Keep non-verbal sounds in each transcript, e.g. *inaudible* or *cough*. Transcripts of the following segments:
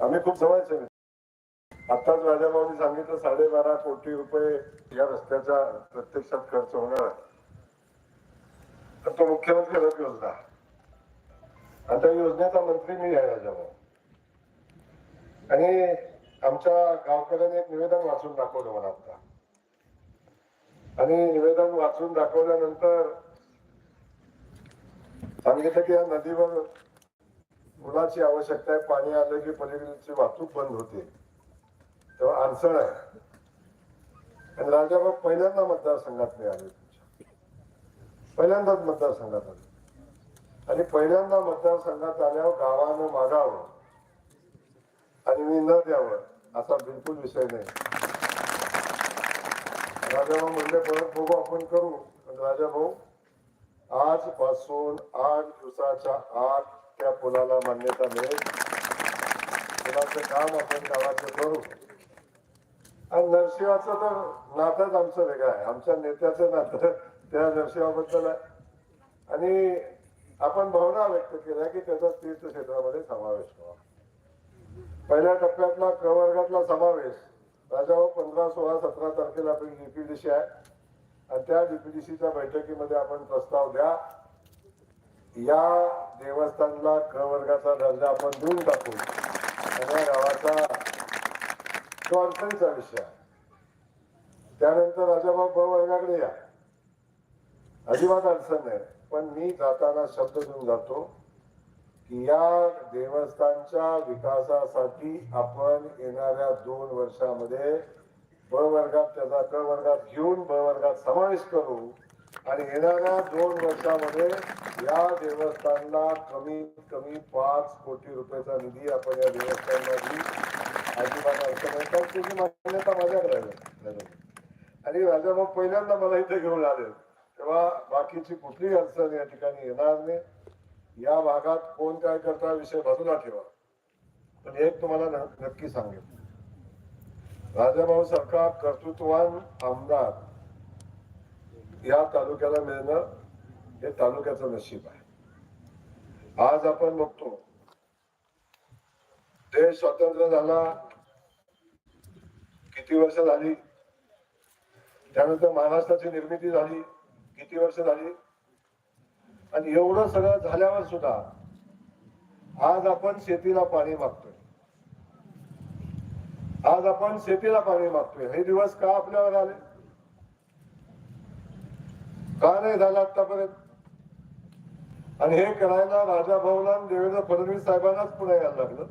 आम्ही खूप जवळचे आताच आताच राजाभाऊनी सांगितलं साडेबारा कोटी रुपये या रस्त्याचा प्रत्यक्षात खर्च होणार आहे. तर तो मुख्यमंत्री रथ योजना. आता योजनेचा मंत्री मी आहे राजाभाऊ आणि आमच्या गावकऱ्याने एक निवेदन वाचून दाखवलं मला आता. आणि निवेदन वाचून दाखवल्यानंतर सांगितलं की या नदीवर मुलाची आवश्यकता आहे पाणी आलं की पलीकडची वाहतूक बंद होते. तेव्हा अडचण आहे. आणि राजाभाऊ पहिल्यांदा मतदारसंघात मिळाले तुमच्या. पहिल्यांदाच मतदारसंघात आले. आणि पहिल्यांदा मतदारसंघात आल्यावर गावानं मागावं. आणि मी न द्यावं असा बिलकुल विषय नाही. राजाभाऊ म्हणले परत बघू आपण करू. राजाभाऊ आजपासून आठ दिवसाच्या आठ त्या पुलाला मान्यता मिळेल. पुलाचं काम आपण गावाचं करू. आणि नरशिवाचं तर नातंच आमचं वेगळं आहे. आमच्या नेत्याचं नातं *laughs* त्या नरसिंहाबद्दल आहे. आणि आपण भावना व्यक्त केल्या की त्याचा तीर्थक्षेत्रामध्ये समावेश व्हावा. पहिल्या टप्प्यातला प्रवर्गातला समावेश. राजा हो पंधरा सोळा सतरा तारखेला आपली डीपीडीसी आहे. आणि त्या डीपीडीसीच्या बैठकीमध्ये आपण प्रस्ताव द्या. या देवस्थानला क वर्गाचा दर्जा आपण देऊन टाकू. या गावाचा तो अडचणीचा विषय आहे. त्यानंतर राजाबाब ब वर्गाकडे या. अजिबात अडचण नाही. पण मी जाताना शब्द देऊन जातो की या देवस्थानच्या विकासासाठी आपण येणाऱ्या दोन वर्षामध्ये ब वर्गात त्याचा क वर्गात घेऊन ब वर्गात समावेश करू आणि येणाऱ्या दोन वर्षामध्ये या देवस्थानला कमीत कमी पाच कोटी रुपयाचा निधी आपण या देवस्थानला देऊ अजिबात अडचण त्याची मान्यता माझ्याकडे आहे. आणि मग पहिल्यांदा मला इथे घेऊन आले. तेव्हा बाकीची कुठलीही अडचण या ठिकाणी येणार नाही. या भागात कोण काय करता विषय बाजूला ठेवा. पण एक तुम्हाला न- नक्की सांगेल राजाभाऊ सरकार कर्तृत्वान आमदार या तालुक्याला मिळणं हे तालुक्याचं नशीब आहे. आज आपण बघतो देश स्वतंत्र झाला किती वर्ष झाली? त्यानंतर महाराष्ट्राची निर्मिती झाली किती वर्ष झाली? आणि एवढं सगळं झाल्यावर सुद्धा आज आपण शेतीला पाणी मागतोय. आज आपण शेतीला पाणी मागतोय. हे दिवस का आपल्यावर आले? का नाही झालं आतापर्यंत? आणि हे करायला राजा भाऊला देवेंद्र फडणवीस साहेबांनाच पुन्हा यायला लागलं.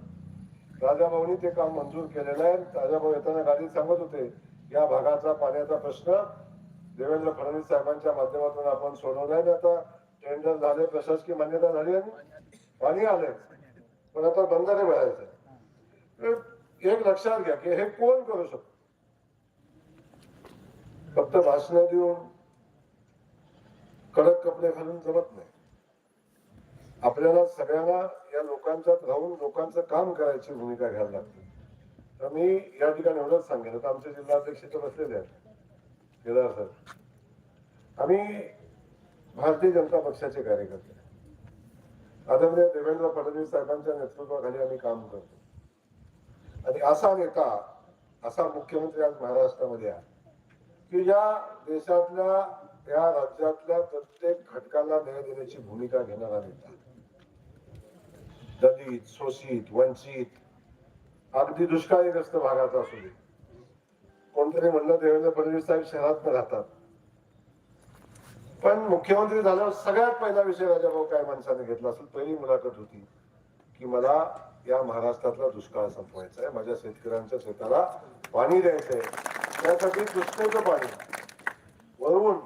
राजा भाऊनी ते काम मंजूर केलेलं आहे. राजाभाऊ येताना गाडीत सांगत होते या भागाचा पाण्याचा प्रश्न देवेंद्र फडणवीस साहेबांच्या माध्यमातून आपण सोडवलाय आणि आता टेंडर झाले प्रशासकीय मान्यता झाली आणि पाणी आलंय. पण आता बंधारे भरायचं एक लक्षात घ्या की हे कोण करू शकतो? फक्त भाषण देऊन कडक कपडे घालून जमत नाही. आपल्याला सगळ्यांना या लोकांच्यात राहून लोकांचं काम करायची भूमिका घ्यायला लागते. तर मी या ठिकाणी एवढंच सांगेन. आता आमचे जिल्हाध्यक्ष तर बसलेले आहेत. केदार सर. आम्ही भारतीय जनता पक्षाचे कार्यकर्ते आदरणीय देवेंद्र फडणवीस साहेबांच्या नेतृत्वाखाली आम्ही काम करतो. आणि असा नेता असा मुख्यमंत्री आज महाराष्ट्रामध्ये आहे की या देशातल्या या राज्यातल्या प्रत्येक घटकाला न्याय देण्याची भूमिका घेणारा नेता दलित शोषित वंचित अगदी दुष्काळीग्रस्त भागाचा असू दे. कोणतरी म्हणलं देवेंद्र फडणवीस साहेब शहरात राहतात. पण मुख्यमंत्री झाल्यावर सगळ्यात पहिला विषय राजाभाऊ काय माणसाने घेतला असेल पहिली मुलाखत होती की मला या महाराष्ट्रातला दुष्काळ संपवायचा आहे माझ्या शेतकऱ्यांच्या शेताला पाणी द्यायचंय. त्यासाठी दुष्काळचं पाणी वळवून